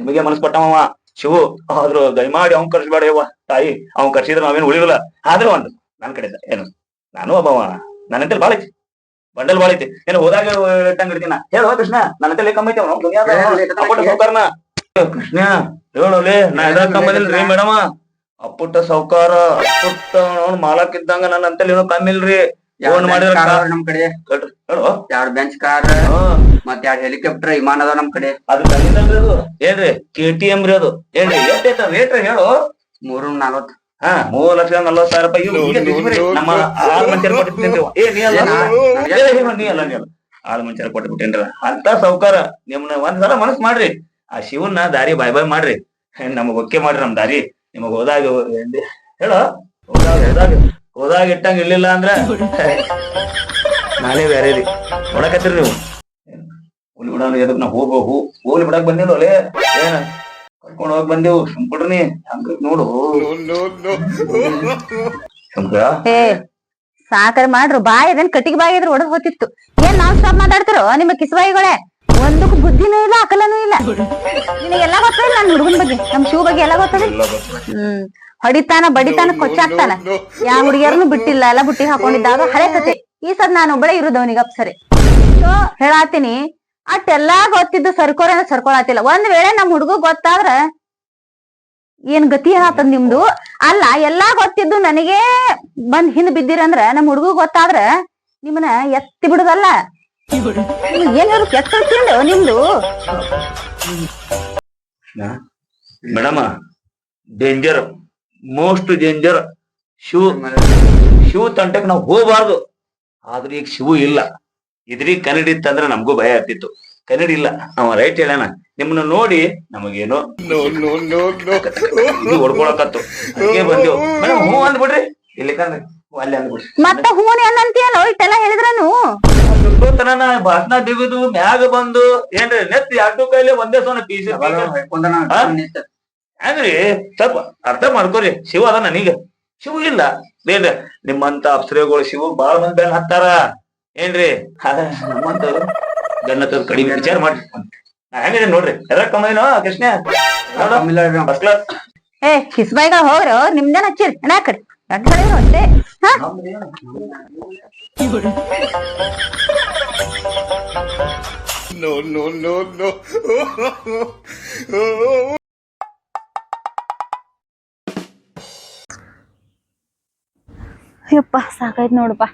ನಿಮಗೆ ಮನಸ್ ಪಟ್ಟವ ಶಿವು ಆದ್ರೂ ದಯಮಾಡಿ ಅವ್ನ್ ಕರ್ಸ್ಬೇಡ ಯವ್ವ. ತಾಯಿ ಅವ್ನ್ ಕರ್ಸಿದ್ರೆ ನಾವೇನು ಉಳಿದಿಲ್ಲ ಆದ್ರೂ ಒಂದು ನನ್ ಕಡೆ ಏನು? ನಾನು ಒಬ್ಬವ. ನನ್ನ ಅಂತೇಳಿ ಬಾಳ ಐತಿ ಬಂಡಲ್ ಬಾಳ ಐತಿ ಏನು ಹೋದಾಗ ಇಟ್ಟಂಗ್ ಇಡ್ತೀನ? ಹೇಳು ಕೃಷ್ಣ. ನನ್ನ ಹತ್ರ ಕಮ್ಮಿ ಐತಿ ಅವ್ನು. ಕೃಷ್ಣ ಹೇಳೋಲಿ ನಾ ಎದಾಗ ಕಮ್ಮದಿಲ್ರಿ ಮೇಡಮ. ಅಪ್ಪುಟ್ಟ ಸೌಕಾರ ಅಪ್ಪುಟ್ಟ ಮಾಲಕ್ ಇದ್ದಂಗ ನನ್ನ ಅಂತೇಳಿ ಏನೋ ಕಮ್ಮಿ ಇಲ್ರಿ. ಫೋನ್ ಮಾಡಿದ್ರ ಕಾ- ನಮ್ ಕಡೆ? ಹೇಳ್ರಿ, ಹೇಳು ಎರಡ್ ಬೆಂಚ್ ಕಾರ್ ಹಾ. ಮತ್ ಎರಡ್ ಹೆಲಿಕಾಪ್ಟರ್ ವಿಮಾನ ಅದಾವ ನಮ್ ಕಡೆ? ಅದು ಕಲ್ಲಿಂದಲ್ರಿ ಅದು. ಏನ್ರಿ ಕೆ ಟಿ ಎಂ ರೀ ಅದು. ಏನ್ರಿ ರೇಟ್ ಹೇಳು. ಮೂರು ನಲ್ವತ್ ಹಾ ಮೂರ್ ಲಕ್ಷ ನಲ್ವತ್ ಸಾವಿರ ರೂಪಾಯಿ. ಈಗ. ನಮ್ಮ ಆರು ಮಂಚರ್ ಕೊಟ್ಟಿರ್ತೇನ್ರಿ ಏ ನೀ ಅಲ್ಲ? ಏ, ಏ, ನೀ ಅಲ್ಲ ನೀ ಅಲ್ಲ? ಆಳ್ ಮಂಚಾರ ಕೊಟ್ಬಿಟ್ಟೇನ್ರ ಅಂತ ಸೌಕಾರ ನಿಮ್ನ ಒಂದ್ ಸಲ ಮನಸ್ ಮಾಡ್ರಿ. ಆ ಶಿವನ್ನ ದಾರಿ ಬಾಯ್ ಬಾಯ್ ಮಾಡ್ರಿ. ನಮಗ್ ಒಕ್ಕೆ ಮಾಡ್ರಿ ನಮ್ ದಾರಿ. ನಿಮಗ್ ಹೋದಾಗ? ಹೇಳು. ಹೋದಾಗ ಹೋದಾಗ. ಹೋದಾಗ ಇಟ್ಟಂಗ ಇರ್ಲಿಲ್ಲ ಅಂದ್ರ ನಾನೇ ಬೇರೆ ರೀ ನೋಡಕತ್ತೀರಿ ನೀವು. ಹೋಲಿ ಬಿಡೋಣ ಎದಕ್ ನಾ ಹೋಗೋ ಹೋ ಹೋಲಿ ಬಿಡಕ್ ಬಂದಿಲ್ಲ ಒಲೆ ಏನ? ಕರ್ಕೊಂಡು ಹೋಗ್ ಬಂದೇವು. ಸುಮ್ಕೊಡ್ರಿ ಹಂಗ ನೋಡು. ಏ ಸಾಕರ್ ಮಾಡ್ರು. ಬಾಯ್ ಅದನ್ ಕಟ್ಟಿಗೆ ಬಾಯಿ ಇದ್ರೆ ಒಡದ್ ಹೋತಿತ್ತು. ಏನ್ ನಾವ್ ಸ್ಟಾಪ್ ಮಾತಾಡ್ತಿರೋ? ನಿಮ್ಮ ಕಿಸ್ಬಾಯಿಗಳೇ ಒಂದಕ್ಕೂ ಬುದ್ಧಿನೂ ಇಲ್ಲ ಅಕಲನೂ ಇಲ್ಲ. ನಿನಗೆಲ್ಲ ಗೊತ್ತಿಲ್ಲ ನನ್ ಹುಡುಗನ್ ಬಗ್ಗೆ? ನಮ್ ಶಿವ ಬಗ್ಗೆ ಎಲ್ಲ ಗೊತ್ತಿಲ್ಲ ಹ್ಮ್. ಹೊಡಿತಾನ ಬಡಿತಾನ ಕೊಚ್ಚಾಕ್ತಾನ. ಯಾವ ಹುಡುಗಿಯರ್ನು ಬಿಟ್ಟಿಲ್ಲ ಎಲ್ಲ ಬುಟ್ಟಿ ಹಾಕೊಂಡಿದ್ದಾಗ ಹಳೆ ಕತೆ. ಈ ಸದ್ ನಾನು ಒಬ್ಬಳೇ ಇರುದು ಅವನಿಗೆ ಅಪ್ಸರೆ ಸೊ ಹೇಳಾತೀನಿ. ಅಟ್ಟೆಲ್ಲಾ ಗೊತ್ತಿದ್ದು ಸರ್ಕೋರ ಸರ್ಕೊಳತಿಲ್ಲ. ಒಂದ್ ವೇಳೆ ನಮ್ ಹುಡುಗ ಗೊತ್ತಾದ್ರ ಏನ್ ಗತಿ ಏನಾತದ ನಿಮ್ದು? ಅಲ್ಲ ಎಲ್ಲಾ ಗೊತ್ತಿದ್ದು ನನಗೆ ಬಂದ್ ಹಿಂದ್ ಬಿದ್ದಿರಂದ್ರ ನಮ್ ಹುಡುಗ ಗೊತ್ತಾದ್ರ ನಿಮ್ಮನ್ನ ಎತ್ತಿ ಬಿಡುದಲ್ಲ. ಏನಾದ್ರು ಕೆಟ್ಟ ನಿಮ್ದು? Madam danger most danger Shiva Shiva ತಂಟಕ್ಕೆ ನಾವು ಹೋಗಬಾರ್ದು. ಆದ್ರೆ ಈಗ ಶಿವು ಇಲ್ಲ. ಇದ್ರಿ ಕನ್ನಡಿ ಇತ್ತಂದ್ರೆ ನಮಗೂ ಭಯ ಆಗ್ತಿತ್ತು. ಕನ್ನಡಿ ಇಲ್ಲ. ನಾವು ರೈಟ್ ಹೇಳೋಣ. ನಿಮ್ಮನ್ನ ನೋಡಿ ನಮಗೇನೋ? ಇದು ಹೊಡ್ಕೊಳಕತ್ತು. ಅದಕ್ಕೆ ಬಂದೆವು ಮೇಡಮ್ ಹೂ ಅಂದ್ಬಿಡ್ರಿ. ಇಲ್ಲಿ ಕಂದ್ರೆ ಅಲ್ಲಿ ಅಂದ್ಬಿಡ್ರಿ. ಮತ್ತ ಹೂನಿ ಅನ್ನಂತೀಯಲ್ಲೋ ಇಟ್ಟೆಲ್ಲ ಹೇಳಿದ್ರನು? ತನ ಭಾಷಣ ದಿಗುದು ಮ್ಯಾಗ ಬಂದು ಏನ್ರಿ ನೆತ್ತಿ ಎರಡು ಕೈಲಿ ಒಂದೇ ಸೋನ ಪೀಸ್ ಹಂಗ್ರಿ ತಪ್ಪ. ಅರ್ಥ ಮಾಡ್ಕೊರಿ. ಶಿವ ಅದ ನನಗ ಶಿವ ಇಲ್ಲ. ಬೇಡ ನಿಮ್ಮಂತ ಅಪ್ಸರೆಗಳು ಶಿವ ಬಾಳ ಮಂದಿ ಬೆನ್ ಹತ್ತಾರ. ಏನ್ರಿ? ಹ, ಬೆನ್ನ ಗನ್ನತವ್ರು ಕಡಿಮೆ ವಿಚಾರ ಮಾಡ್ರಿ. ಹೆಂಗ್ರಿ ಹೆಂಗಿದೆ ನೋಡ್ರಿ. ಎಲ್ಲ ಕಮ್ಮನೋ ಕೃಷ್ಣ? ಫಸ್ಟ್ ಕ್ಲಾಸ್ ಏ ಕಿಸ್ಬಾಯಿಗಳು ಹೋಗ್ರು ನಿಮ್ದೇನ ಹಚ್ಚಿರಿ? ಅಣ್ಣ ಒಂದೇ ನೋ ನೋ ನೋ ಅಷ್ಟೇ. ಹಾ ಅಯ್ಯಪ್ಪ ಸಾಕಾಯ್ತು ನೋಡಪ್ಪ.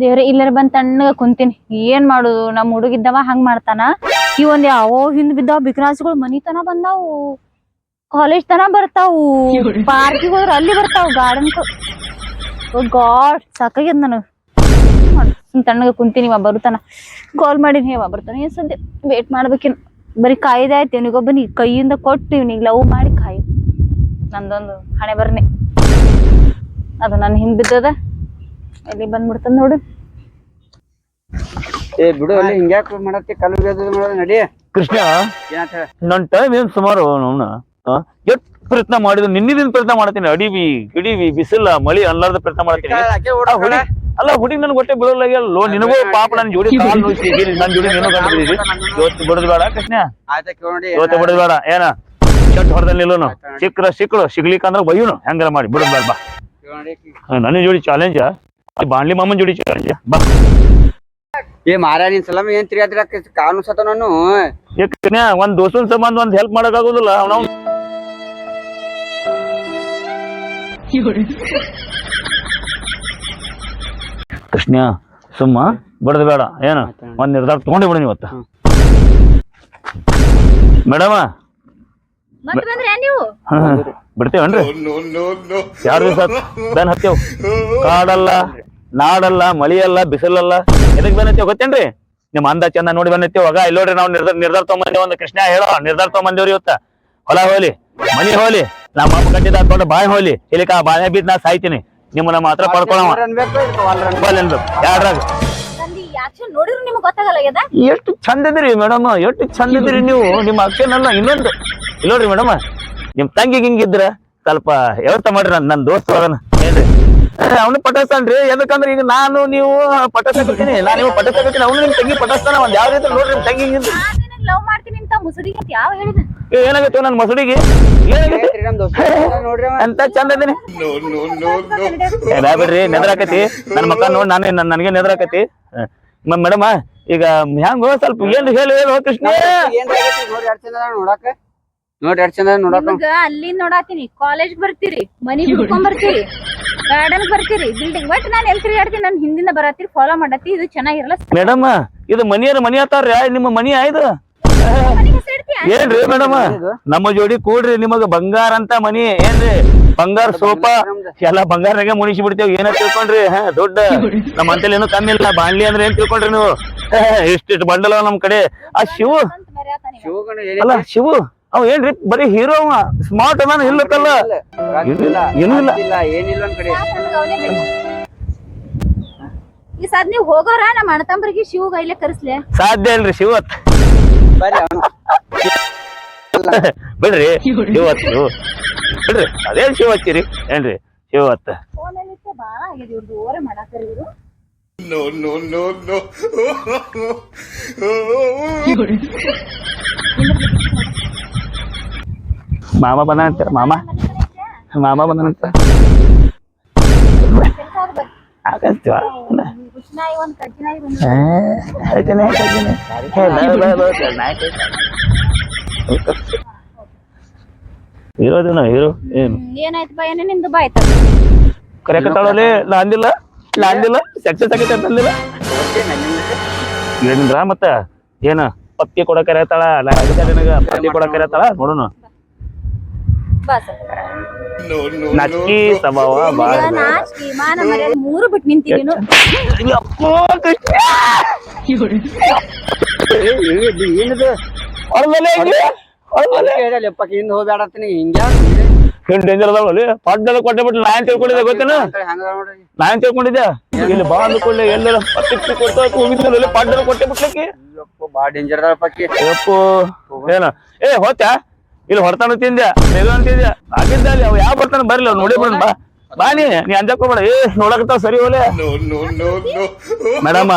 ದೇವ್ರೆ ಇಲ್ಲರ ಬಂದ್ ತಣ್ಣಗ ಕುಂತೀನಿ. ಏನ್ ಮಾಡುದು? ನಮ್ ಹುಡುಗಿದ್ದವ ಹಂಗ್ ಮಾಡ್ತಾನ. ಈ ಒಂದ್ ಯಾವೋ ಹಿಂದ್ ಬಿದ್ದಾವ ಬಿಕ್ರಾಸ್ಗಳು ಮನಿ ತನ ಬಂದಾವು. ಕಾಲೇಜ್ ತನ ಬರ್ತಾವು. ಪಾರ್ಕಿಗೆ ಹೋದ್ರ ಅಲ್ಲಿ ಬರ್ತಾವು ಗಾರ್ಡನ್ ಗಾಡ್ ಸಾಕಾಗ್ಯದ ನನಗ್. ತಣ್ಣಗೆ ತಣ್ಣಗ ಕುಂತೀನಿ ಇವ ಬರುತ್ತಾನ. ಕಾಲ್ ಮಾಡಿನಿ ಇವ ಬರ್ತಾನ ಏನ್ ಸದ್ಯ. ವೇಟ್ ಮಾಡ್ಬೇಕೇನು ಬರೀ ಕಾಯ್ದೆ ಆಯ್ತು ಇವನಿಗೊಬ್ಬನಿ ಕೈಯಿಂದ ಕೊಟ್ಟು ಇವ್ನಿಗೆ ಲವ್ ಮಾಡಿ ಕಾಯಿ ನಂದೊಂದು ಹಣೆ ಬರ್ನೆ. ಅದು ನನ್ನ ಹಿಂದ್ ಬಿದ್ದದ ಎಲ್ಲಿ ಬಂದ್ಬಿಡ್ತದ ನೋಡು. ಏ ಬಿಡು ಅಲ್ಲಿ ಹಿಂಗ್ಯಾಕ ಮಾಡತ್ತಿ ಕಲ್ಲು ಮಾಡೋದು ನಡಿ ಕೃಷ್ಣ ಏನಾತ ಹೇಳ? ನನ್ ಟೈಮ್ ಏನ್ ಸುಮಾರು ಅವನ ಎಷ್ಟು ಪ್ರಯತ್ನ ಮಾಡಿದ್ರು ನಿನ್ನಿದಿಂದ ಪ್ರಯತ್ನ ಮಾಡ್ತೀನಿ ಅಡಿವಿ ಗಿಡಿವಿ ಬಿಸಿಲ ಮಳಿ ಅನ್ಲಾರ್ದ ಪ್ರಯತ್ನ ಮಾಡ್ತೀನಿ. ಆ ಹುಡಿ ಅಲ್ಲ ಹುಡಿ ನನ್ ಹೊಟ್ಟೆ ಲೋ ನಿನಗೂ ಪಾಪ ನನ್ ಜೋಡಿ ಕಾಲ್ ನೋಯ್ಸಿ ನನ್ ಜೋಡಿ ನೀನು ಕಂಡಿದ್ದೀರಿ ಇವತ್ತು ಬಿಡದ್ ಬೇಡ ಕೃಷ್ಣ? ಇವತ್ತು ಬಿಡದ್ ಬೇಡ ಏನ? ಚಟ್ ಹೊರದಲ್ಲಿ ನಿಲ್ಲೋನು ಸಿಕ್ಕ್ರ ಸಿಕ್ಕಳು ಸಿಗ್ಲಿಕ್ಕ ಅಂದ್ರ ಬಯ್ಯುನು ಹೆಂಗಾರ ಮಾಡಿ ಬಿಡದ್ ಬೇಡ ಬಾ. ನನ್ನ ಜೋಡಿ ಚಾಲೆಂಜ್ ಬಾಣ್ಲಿ ಮಾಮನ್ ಜೋಡಿ ಚಾಲೆಂಜ್ ಬಾ. ಏ ಮಾರ ನಿನ್ ಸಲಾಮ ಏನ್ ತಿರ್ಗಾದ್ರ ಕಾನು ಸತ ನಾನು. ಒಂದ್ ದೋಸ್ತನ್ ಸಂಬಂಧ ಒಂದ್ ಹೆಲ್ಪ್ ಮಾಡಕ್ ಆಗೋದಿಲ್ಲ ಅವ್ನ ಕೃಷ್ಣ ಸುಮ್ಮ ಬಡದ್ ಬೇಡ ಏನ? ಒಂದ್ ನಿರ್ಧಾರ ತಗೊಂಡೇ ಬಿಡಿ ಇವತ್ತ ಮೇಡಮ ಮತ್ತೆ ಬಂದ್ರೆ ನೀವು? ಬಿಡ್ತೇವನ್ರಿ ಎರಡು ದಿವಸ ಬೆನ್ ಹತ್ತೇವ್. ಕಾಡಲ್ಲ ನಾಡಲ್ಲ ಮಳಿಯಲ್ಲ ಬಿಸಿಲಲ್ಲ. ಎದಕ್ ಬೆನ್ ಗೊತ್ತೇನ್ರಿ? ನಿಮ್ ಅಂದ ಚಂದ ನೋಡಿ ಬಂದೈತಿ ಹೋಗ ಇಲ್ಲಿ ನೋಡ್ರಿ ನಾವು ನಿರ್ಧಾರ ನಿರ್ಧಾರ ತಗೊಂಬಂದೇವ್ ಒಂದು ಕೃಷ್ಣ ಹೇಳೋ. ನಿರ್ಧಾರ ತಗೊಂಬಂದೇವ್ರಿ ಇವತ್ತ. ಹೊಲ ಹೋಲಿ ಮನಿ ಹೋಲಿ ನಮ್ಮ ಅಪ್ಪ ಕಟ್ಟಿದ ಹಾಕೊಂಡು ಬಾಯಿ ಹೋಲಿ. ಇಲ್ಲಿ ಕಾ ಬಾಯ ಬಿದ್ದು ನಾ ಸಾಯ್ತೀನಿ. ನಿಮ್ಮನ್ನ ಮಾತ್ರ ಪಡ್ಕೊಳವ. ಅನ್ಬೇಕು ಎಷ್ಟು ಚಂದ ಇದ್ರಿ ಮೇಡಮ್ ಎಷ್ಟು ಚಂದ ಇದ್ರಿ ನೀವು? ನಿಮ್ಮ ಅಕ್ಷನ್ ಅಲ್ಲ ಇನ್ನೊಂದು. ಇಲ್ಲ ನೋಡ್ರಿ ಮೇಡಮ್ ನಿಮ್ ತಂಗಿ ಹಿಂಗಿದ್ರ ಸ್ವಲ್ಪ ವ್ಯವಸ್ಥೆ ಮಾಡ್ರಿ ನನ್ ನನ್ ದೋಸ್ತ ಅದನ್ನ. ಹೇಳ್ರಿ ಅವನು ಪಟಾಸ್ತಾನ್ರಿ ಎದಕ್ಕಂದ್ರೆ ಈಗ ನಾನು ನೀವು ಪಟಾಸ್ತೀನಿ ನಾನು ನೀವು ಪಟಾಸ್ತೀನಿ ಅವನು ನಿಮ್ ತಂಗಿ ಪಟಾಸ್ತಾನ ಒಂದ್ ಯಾವ ರೀತಿ ನೋಡ್ರಿ ನಿಮ್ ತಂಗಿ ಹಿಂಗಿದ್ರಿ ಲವ್ ಮಾಡ್ತೀನಿ ಅಂತ ಮುಸುಡಿ ಯಾವ ಹೇಳಿದ? ಏ, ಏನಾಗೈತೆ ನನ್ನ ಮಸಡಿಗೆ? ನೋಡ್ರಿ ಅಂತ ಚಂದ ಇದೀನಿ? ಏ, ಬ್ಯಾ ಬಿಡ್ರಿ ನೆದ್ರಾಕತಿ. ನನ್ನ ಮಕ್ಕ ನೋಡ್ ನಾನು ನನಗೆ ನೆದ್ರಾಕತಿ. ಮೇಡಮ್ ಈಗ ಹೆಂಗ ಸ್ವಲ್ಪ ಏನ್ ಹೇಳಿ ಹೇಳು ಕೃಷ್ಣ? ನೋಡ್ರಿ ಎಷ್ಟ್ ಚಂದ ನೋಡಾಕ. ನೋಡಾಕ. ಅಲ್ಲಿ ನೋಡಾತೀನಿ. ಕಾಲೇಜ್ ಬರ್ತೀರಿ ಮನಿ ಹುಡ್ಕೊಂಡ್ ಬರ್ತೀರಿ ಗಾರ್ಡನ್ ಬರ್ತೀರಿ ಬಿಲ್ಡಿಂಗ್ ಬಟ್ ನಾನ್ ಎಲ್ ತಿರುಗಾಡ್ತೀನಿ ನನ್ ಹಿಂದಿಂದ ಬರತ್ತೀರಿ ಫಾಲೋ ಮಾಡತ್ತಿ ಇದು ಚೆನ್ನಾಗಿರಲ್ಲ. ಮೇಡಮ್ ಇದು ಮನಿಯರ ಮನಿ ಆತಾರ್ರಿ ನಿಮ್ಮ ಮನಿ ಸೇರ್ತೀಯ? ಏನ್ರಿ ಮೇಡಮ್ ನಮ್ಮ ಜೋಡಿ ಕೂಡ್ರಿ ನಿಮಗ ಬಂಗಾರ ಅಂತ ಮನಿ. ಏನ್ರಿ? ಬಂಗಾರ ಸೋಫಾ ಎಲ್ಲಾ ಬಂಗಾರನಾಗೆ ಮುಣಿಸಿ ಬಿಡ್ತೇವ್ ಏನ ತಿಳ್ಕೊಂಡ್ರಿ? ಹಾ ದೊಡ್ಡ ನಮ್ಮ ಅಂತಲ್ಲಿ ಏನು ಕಮ್ಮಿ ಇಲ್ಲ. ಬಾಂಡ್ಲಿ ಅಂದ್ರೆ ಏನ್ ತಿಳ್ಕೊಂಡ್ರಿ ನೀವು? ಇಷ್ಟಿಷ್ಟು ಬಂಡಲ ನಮ್ ಕಡೆ. ಆ ಶಿವು. ಅಲ್ಲ ಶಿವು. ಅವ್ ಏನ್ರಿ? ಬರೀ ಹೀರೋ ಅವ. ಸ್ಮಾರ್ಟ್ ಅದಾನ ಇಲ್ಲತ್ತಲ್ಲ ಏನೂ ಇಲ್ಲ. ಇಲ್ಲ ಏನಿಲ್ಲ? ಈ ಸಾದ್ ನೀವ್ ಹೋಗೋರ? ನಮ್ಮ ಅಣ್ಣತಂಬ್ರಿಗೆ ಶಿವಗ ಇಲ್ಲೇ ಕರ್ಸ್ಲೆ. ಸಾಧ್ಯ ಇಲ್ರಿ ಶಿವತ್. ಬರ್ರಿ ಅವ್ನು. ಬಿಡ್ರಿ ಶಿವ ಬಿಡ್ರಿ ಅದೇನ್ ಶಿವ ಹಚ್ಚಿರಿ ಏನ್ರಿ ಇವ್ರು ಮಾಮ ಬಂದಾನಂತ ಮಾಮ? ಮಾಮ ಬಂದನಂತ? ಆಗ್ ಬರ್ರಿ. ಹಾಕಂತೀವ ಹುಚ್ನಾಯಿ ಒಂದ್ ಕಜ್ಜಿನಾಯಿ ಬಂದು ಇರೋದು ನಾವು ಹೀರೋ ಏನು? ಏನಾಯ್ತು ಬಾ ಏನೇ ನಿಂದು ಬಾ ಆಯ್ತು ಕರೆಕತ್ತಾಳಲ್ಲಿ ನಾ ಅಂದಿಲ್ಲ ನಾ ಅಂದಿಲ್ಲ ಸಕ್ಸಸ್ ಆಗೈತೆ ಅಂತ ಅಂದಿಲ್ಲ ಏನಿದ್ರ ಮತ್ತ? ಏನ? ಪತ್ತಿ ಕೊಡ ಕರೆಯತ್ತಾಳ ನಾ ಅದಕ್ಕೆ ನಿನಗ? ಪತ್ತಿ ಕೊಡಕ್ ಕರೆಯತ್ತಾಳ ನೋಡೋಣ. ನಕ್ಕಿ ಸ್ವಭಾವ ಮೂರು ಬಿಟ್ಟು ನಿಂತಿದ್ದೀನು ಏನಿದು? ಹಿಂದ್ ಹೋಗ್ಬೇಡತ್ತೀನಿ ಹಿಂಗ ಏನ್ ಡೇಂಜರ್ ಅದಾವಲ್ಲಿ ಪಡ್ಡದ ಕೊಟ್ಟೆ ಬಿಟ್ಟು ನಾ ಏನ್ ತಿಳ್ಕೊಂಡಿದ್ದೆ ಗೊತ್ತೇನ? ಹಂಗ ನೋಡ್ರಿ. ನಾ ಏನ್ ತಿಳ್ಕೊಂಡಿದ್ದೆ ಇಲ್ಲಿ ಬಾ ಅಂದ್ಕೊಳ್ಳಿ ಎಲ್ಲರ ಪತ್ತಿ ಕೊಡ್ತಾ ಹೋಗಿದ್ದಲ್ಲಿ ಪಡ್ಡದ ಕೊಟ್ಟೆ ಬಿಟ್ಲಕ್ಕಿ. ಅಯ್ಯಪ್ಪ ಬಾಳ ಡೇಂಜರ್ ಅದ ಪಕ್ಕಿ ಯಪ್ಪೋ ಏನ? ಏ ಹೋತ್ಯಾ? ಇಲ್ಲಿ ಹೊರತಾನು ತಿಂದೆ ಮೇಗನ್ ಆಗಿದ್ದ ಅಲ್ಲಿ ಅವ್ ಯಾವ ಬರ್ತಾನ ಬರ್ಲಿ ಅವ್ ನೋಡಿ ಬಿಡೋಣ ಬಾ. ಬಾ ನೀ ನೀ ಅಂಜಕೋಬೇಡ ಹೋಗ್ಬೇಡ ಏ ನೋಡಕತ್ತಾವ ಸರಿ ಹೋಲೆ ಮೇಡಮ್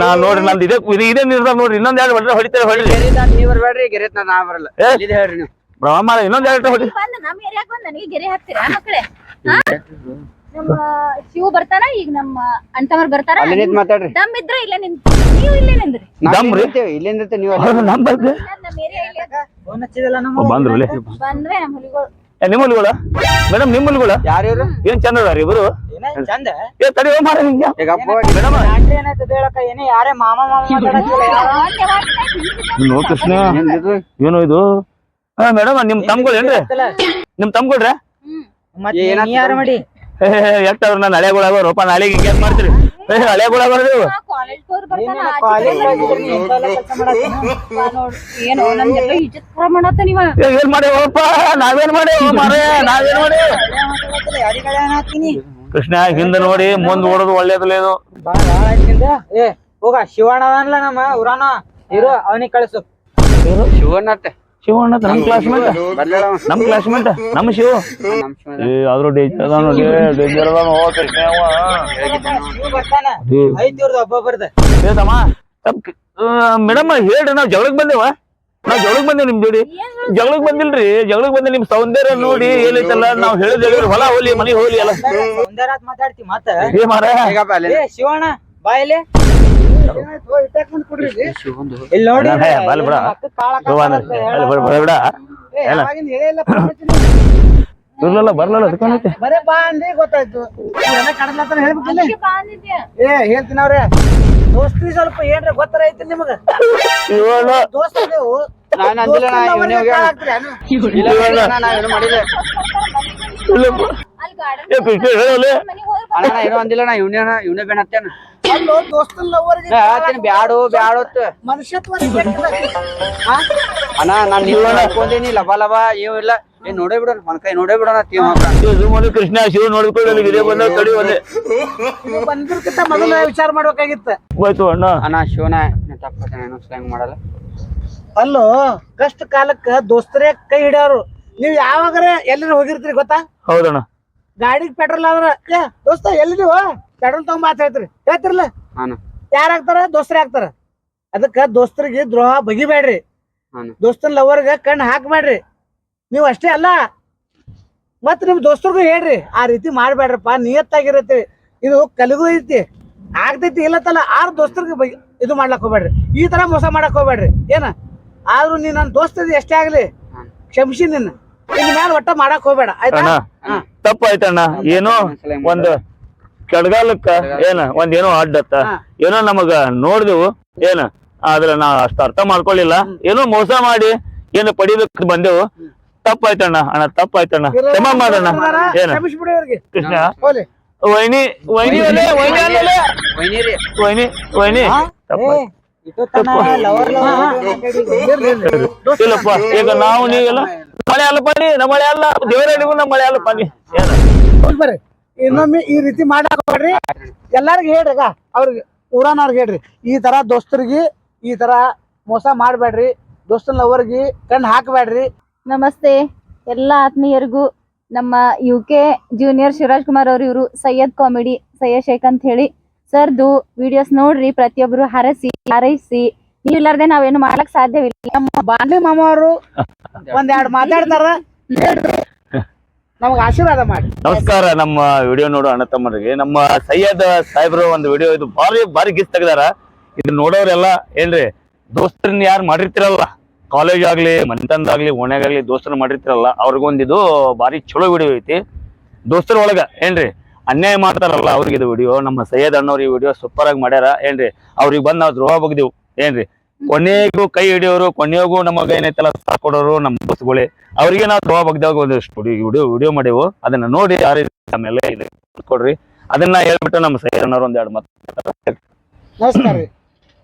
ನಾ ನೋಡ್ರಿ ನಂದು ಇದೇ ಇದು ಇದೇ ನಿರ್ಧಾರ ನೋಡ್ರಿ. ಇನ್ನೊಂದ್ ಎರಡು ಹೊಡೆದ್ರೆ ಹೊಡಿತಾರೆ ಹೊಡಿರಿ ಬ್ರಹ್ಮಾರ ನೀವ್ ಬರ್ಬೇಡ್ರಿ ಗೆರೆತ್ ನಾ ಬರಲ್ಲ. ಏ. ಇದ್ ಹೇಳ್ರಿ ನೀವು. ಬ್ರಹ್ಮ ಇನ್ನೊಂದ್ ಎರಡು ಹೊಡಿ. ನಮ್ಮ ಏರಿಯಾಕ್ ಬಂದ್ ನನಗೆ ಗೆರೆ ಹಾಕ್ತೀರಾ ಮಕ್ಕಳೇ? ನಮ್ಮ ಶಿವ ಬರ್ತಾನ ಈಗ ನಮ್ಮ ಅಂತಮರ್ ಬರ್ತಾರ. ಅಲ್ಲಿ ನಿಂತ್ ಮಾತಾಡ್ರಿ. ದಮ್ ಇದ್ರ ಇಲ್ಲೇ ನಿಂತ ನೀವು ಇಲ್ಲೇ ನಿಂದ್ರಿ. ನೀವು. ಅವ್ರು ನಮ್ ನಮ್ಮ ಏರಿಯಾ ಇಲ್ಲೇ. ನಮ್ಮ ಹುಲಿಗಳು. ಏ ನಿಮ್ಮ ಹುಲಿಗಳ? ಮೇಡಮ್ ನಿಮ್ಮ ಹುಲಿಗಳ? ಯಾರು ಇವ್ರು? ಏನ್ ಚಂದ ಅದಾರ ಇಬ್ರು ಚಂದ? ಏ ತಡಿ ಮಾರ ಹಿಂಗ ಈಗ ಅಪ್ಪ ಹೋಗಿ. ಮೇಡಮ್ ಏನೇ ಯಾರೇ ಮಾಮ ಮಾಮ ನೋ ಕೃಷ್ಣ ಏನು ಇದು? ಹಾ ಮೇಡಮ್ ನಿಮ್ ತಮ್ಗಳು ಏನ್ರಿ? ನಿಮ್ ತಮ್ಗಳ್ರ? ಮಾಡಿ? ಎಷ್ಟ ಅವ್ರ ನಾನು ಹಳೆಗಳಾಗ ರೂಪ ನಾಳೆಗೆ ಹಿಂಗೆ ಮಾಡ್ತೀರಿ? ಏನೋ ಮಾಡೇವಪ್ಪ ನಾವೇನ್ ಮಾಡೇವ ಮಾರೇ ನಾವೇನ್ ಹಳೆ ಹಳೆ? ಕೃಷ್ಣ ಹಿಂದ ನೋಡಿ ಮುಂದ್ ಓಡೋದು ಒಳ್ಳೇದಿಲ್ಲ ಇದು. ಹೋಗ ಶಿವಣ್ಣ ನಮ್ಮ ಊರಾನ. ಇರು ಅವನಿಗೆ ಕಳಿಸು. ಶಿವಣ್ಣ ಶಿವಣ್ಣ ಅಂತ ನಮ್ ಕ್ಲಾಸ್ಮೇಟ್. ನಮ್ ಕ್ಲಾಸ್ಮೇಟ್ ನಮ್ ಶಿವ. ಏ ಆದ್ರೂ ಡೇಂಜರ್ ಅದಾನ ನೋಡಿ. ಡೇಂಜರ್ ಅದಾನ ಕೃಷ್ಣ ಶಿವ ಏ, ತಮ್ಮ ಮೇಡಮ್ ಹೇಳ್ರಿ ನಾವ್ ಜಗಳಕ್ ಬಂದೇವ? ನಾವ್ ಜಗಳಕ್ ಬಂದೇವ್ ನಿಮ್ ಜೋಡಿ. ಜಗಳಕ್ ಬಂದಿಲ್ರಿ ಜಗಳಕ್ ಬಂದಿಲ್ಲ ನಿಮ್ ಸೌಂದರ್ಯ ನೋಡಿ ಏನೈತಲ್ಲ ನಾವ್ ಹೇಳಿದ್ ಹೇಳಿದ್ರು ಹೊಲ ಹೋಲಿ ಮನಿ ಹೋಲಿ ಅಲ್ಲ ಒಂದರಾತ್ ಮಾತಾಡ್ತಿ ಮತ್ತ ಏ ಮಾರ ಶಿವಣ್ಣ ಬಾ ಇರ್ಲಲ್ಲ ಬರ್ಲಲ್ಲ ಅದಕ್ಕೇನೈತೆ ಬರೇ ಬಾ ಅಂದಿ ಗೊತ್ತಾಯ್ತು. ಹೇಳ್ಬೇಕಿಲ್ಲ ಏ ಹೇಳ್ತೀನಿ ಅವ್ರೆ. ದೋಸ್ತಿ ಸ್ವಲ್ಪ ಏನ್ರ ಗೊತ್ತರ ಐತಿ ನಿಮಗ. ದೋಸ್ತ ನೀವು ನಾನ್ ಅಂದಿಲ್ಲ, ನಾ ಇವನೇ ಇಲ್ಲ, ಏ ಅಣ್ಣ, ಏನೂ ಅಂದಿಲ್ಲ ನಾ ಇವನೇ ಇವನೇ ಅಲ್ಲೋ ದೋಸ್ತನ್ ಲವರ್ಗೆ ಹೇಳ್ತೀನಿ ಬ್ಯಾಡು ಮನುಷ್ಯತ್ವ? ಅಣ್ಣ ನಾನ್ ನೀವು ಅನ್ಕೊಂಡೇನಿ ಲಬ ಲಬ ಏನು ಇಲ್ಲ. ಏ ನೋಡೇ ಬಿಡೋಣ ಕೈ ನೋಡೇ ಬಿಡೋಣ ಸುಮ್ಮನೆ ಕೃಷ್ಣ ಶಿವ ನೋಡ್ಕೊಳ್ಳಿ ಇದೇ ಬಂದ ತಡಿ ಒಂದೇ. ಇದು ಬಂದಿರ್ಕಿಂತ ಮೊದಲ ವಿಚಾರ ಮಾಡ್ಬೇಕಾಗಿತ್ತ. ಹೋಯ್ತು ಅಣ್ಣ. ಅಣ್ಣ ಶಿವನ ತಪ್ಪತ್ತೇನೆ ಹಂಗ್ ಮಾಡಲ್ಲ? ಅಲ್ಲೋ ಕಷ್ಟ ಕಾಲಕ್ಕ ದೋಸ್ತರೇ ಕೈ ಹಿಡಿಯೋರು ನೀವ್ ಯಾವಾಗಾರ ಎಲ್ಲರೂ ಹೋಗಿರ್ತೀರಿ ಗೊತ್ತಾ? ಹೌದಣ್ಣ. ಗಾಡಿಗೆ ಪೆಟ್ರೋಲ್ ಆದ್ರ ಏ ದೋಸ್ತ ಎಲ್ಲಿದೀವ ಪೆಟ್ರೋಲ್ ತಗೊಂಡ್ ಮಾತ್ ಹೇಳ್ತೀರಿ ಹೇಳ್ತಿರ್ಲ ಹಾನ ಯಾರ್ ಆಗ್ತಾರ? ದೋಸ್ತರೇ ಆಗ್ತಾರ. ಅದಕ್ಕ ದೋಸ್ತರಿಗೆ ದ್ರೋಹ ಬಗಿಬೇಡ್ರಿ. ಹಾನ್. ದೋಸ್ತನ್ ಲವರ್ಗ ಕಣ್ಣು ಹಾಕ್ಬೇಡ್ರಿ. ನೀವು ಅಷ್ಟೇ ಅಲ್ಲ. ಮತ್ ನಿಮ್ ದೋಸ್ತರಿಗೂ ಹೇಳ್ರಿ. ಆ ರೀತಿ ಮಾಡ್ಬೇಡ್ರಪ್ಪ. ನಿಯತ್ತಾಗಿರತ್ತೆ. ಇದು ಕಲಿಗೂ ಐತಿ. ಆಗ್ತೈತಿ ಇಲ್ಲತ್ತಲ್ಲ. ಆರ್ ದೋಸ್ತರಿಗೆ ಇದು ಮಾಡ್ಲಕ್ ಹೋಗ್ಬೇಡ್ರಿ. ಈ ತರ ಮೋಸ ಮಾಡಕ್ ಹೋಗ್ಬೇಡ್ರಿ. ಏನ? ಆದ್ರೂ ನೀ ನನ್ನ ದೋಸ್ತ ಎಷ್ಟೇ ಆಗ್ಲಿ. ಕ್ಷಮಿಸಿ ನಿನ್ನ. ಇನ್ ಮ್ಯಾಲ ಒಟ್ಟ ಮಾಡಕ್ ಹೋಗ್ಬೇಡ. ಆಯ್ತಾ. ತಪ್ಪಾಯ್ತಣ್ಣ. ಏನೋ? ಒಂದ್ ಕೆಳಗಾಲಕ್ಕ ಏನ ಒಂದ್ ಏನೋ ಅಡ್ಡತ್ತ ಏನೋ ನಮಗ ನೋಡ್ದೆವು ಏನ ಆದ್ರ ನಾ ಅಷ್ಟ ಅರ್ಥ ಮಾಡ್ಕೊಳ್ಳಿಲ್ಲ ಏನೋ ಮೋಸ ಮಾಡಿ ಏನು ಪಡಿಬೇಕು ಬಂದೆವು ತಪ್ಪಾಯ್ತಣ್ಣ ಅಣ್ಣ ತಪ್ಪಾಯ್ತಣ್ಣ ಕ್ಷಮ ಮಾಡೋಣ ಏನ ಕೃಷ್ಣ ವೈನಿ ವೈನಿ ವೈನಿ ವೈನಿ ಇಲ್ಲಪ್ಪ ಈಗ ನಾವು ನೀವೆಲ್ಲ ಮಳೆ ಅಲ್ಲ ಪಾನಿ ನಮ್ಮ ಮಳೆ ಅಲ್ಲ ದೇವರಡಿಗೂ ನಮ್ಮ ಮಳೆ ಅಲ್ಲ ಪಾನಿ ಏನ ಇನ್ನೊಮ್ಮೆ ಈ ರೀತಿ ಮಾಡಕ್ ಎಲ್ಲಾರ್ಗು ಹೇಳ್ರಿಗ ಹೇಳ್ರಿ ಅವ್ರಿಗೆ ಊರಾನವ್ರಿಗೆ ಹೇಳ್ರಿ. ಈ ತರ ದೋಸ್ತರಿಗೆ ಈ ತರ ಮೋಸ ಮಾಡ್ಬೇಡ್ರಿ. ದೋಸ್ತನ ಅವ್ರಿಗೆ ಕಣ್ಣು ಹಾಕ್ಬೇಡ್ರಿ. ನಮಸ್ತೆ. ಎಲ್ಲ ಆತ್ಮೀಯರಿಗೂ ನಮ್ಮ U K junior Shivaraj Kumar ಅವ್ರು ಇವರು ಸೈಯದ್ ಕಾಮಿಡಿ ಸೈಯದ್ ಶೇಖ್ ಅಂತ ಹೇಳಿ ಸರ್ದು ವಿಡಿಯೋಸ್ ನೋಡ್ರಿ ಪ್ರತಿಯೊಬ್ರು ಹರಸಿ ಹಾರೈಸಿ. ನೀವು ಇಲ್ಲಾರ್ದೆ ನಾವೇನು ಮಾಡಕ್ ಸಾಧ್ಯವಿಲ್ಲ. ನಮ್ಮ ಬಾಂಡ್ಲಿ ಮಾಮ ಅವರು ಒಂದೆರಡು ಮಾತಾಡ್ತಾರ. ನಮ್ಗೆ ಆಶೀರ್ವಾದ ಮಾಡಿ. ನಮಸ್ಕಾರ, ನಮ್ಮ ವಿಡಿಯೋ ನೋಡೋ ಅಣ್ಣ ತಮ್ಮರಿಗೆ ನಮ್ಮ ಸೈಯದ್ ಸಾಹೇಬ್ರು ಒಂದು ವಿಡಿಯೋ ಇದು ಭಾರಿ ಭಾರಿ ಗಿಸ್ ತೆಗ್ದಾರ. ಇದು ನೋಡೋರೆಲ್ಲ, ಏನ್ರಿ, ದೋಸ್ತರನ್ನ ಯಾರು ಮಾಡಿರ್ತಿರಲ್ಲ? ಕಾಲೇಜ್ ಆಗ್ಲಿ ಮನೆತಂದಾಗ್ಲಿ ಓಣ್ಯಾಗಾಗ್ಲಿ ದೋಸ್ತರ ಮಾಡಿರ್ತಿರಲ್ಲ ಅವ್ರಿಗೊಂದಿದು ಭಾರಿ ಚಲೋ ವಿಡಿಯೋ ಐತಿ. ದೋಸ್ತರ ಒಳಗ, ಏನ್ರಿ, ಅನ್ಯಾಯ ಮಾಡ್ತಾರಲ್ಲ ಅವ್ರಿಗೆ ಇದು ವಿಡಿಯೋ. ನಮ್ಮ ಸೈಯದ್ ಅಣ್ಣವ್ರು ಈ ವಿಡಿಯೋ ಸೂಪರ್ ಆಗಿ ಮಾಡ್ಯಾರ. ಏನ್ರಿ, ಅವ್ರಿಗೆ ಬಂದ್ ನಾವು ದ್ರೋಹ ಬಗ್ದಿವು. ಏನ್ರಿ ಕೊನೆಗೂ ಕೈ ಹಿಡಿಯೋರು ಕೊನೆಗೂ ನಮಗ ಏನೈತಲ್ಲ ಸಾಥ್ ಕೊಡೋರು ನಮ್ಮ ಬಸ್ಗಳು ಅವರಿಗೆ ನಾವು ದ್ರೋಹ ಬಗ್ದಾಗ ಒಂದು ವಿಡಿಯೋ ವಿಡಿಯೋ ಮಾಡೇವು ಅದನ್ನ ನೋಡಿ ಯಾರು ಆಮೇಲೆ ಇದು ಕೊಡ್ರಿ. ಅದನ್ನ ಹೇಳ್ಬಿಟ್ಟು ನಮ್ಮ ಸೈರಣ್ಣವ್ರು ಒಂದ್ ಎರಡು ಮಾತು ನಮಸ್ಕಾರ ರೀ.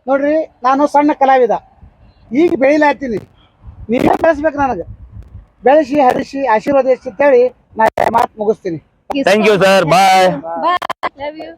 ನೋಡ್ರಿ ನಾನು ಸಣ್ಣ ಕಲಾವಿದ. ಈಗ ಬೆಳಿಲಾತೀನಿ ನೀವೇ ಬೆಳೆಸ್ಬೇಕು ನನಗೆ. ಬೆಳೆಸಿ ಹರಿಸಿ ಆಶೀರ್ವಾದಿಸಿ ಅಂತೇಳಿ ನಾ ಮಾತು ಮುಗಿಸ್ತೀನಿ. Thank you sir bye bye love you.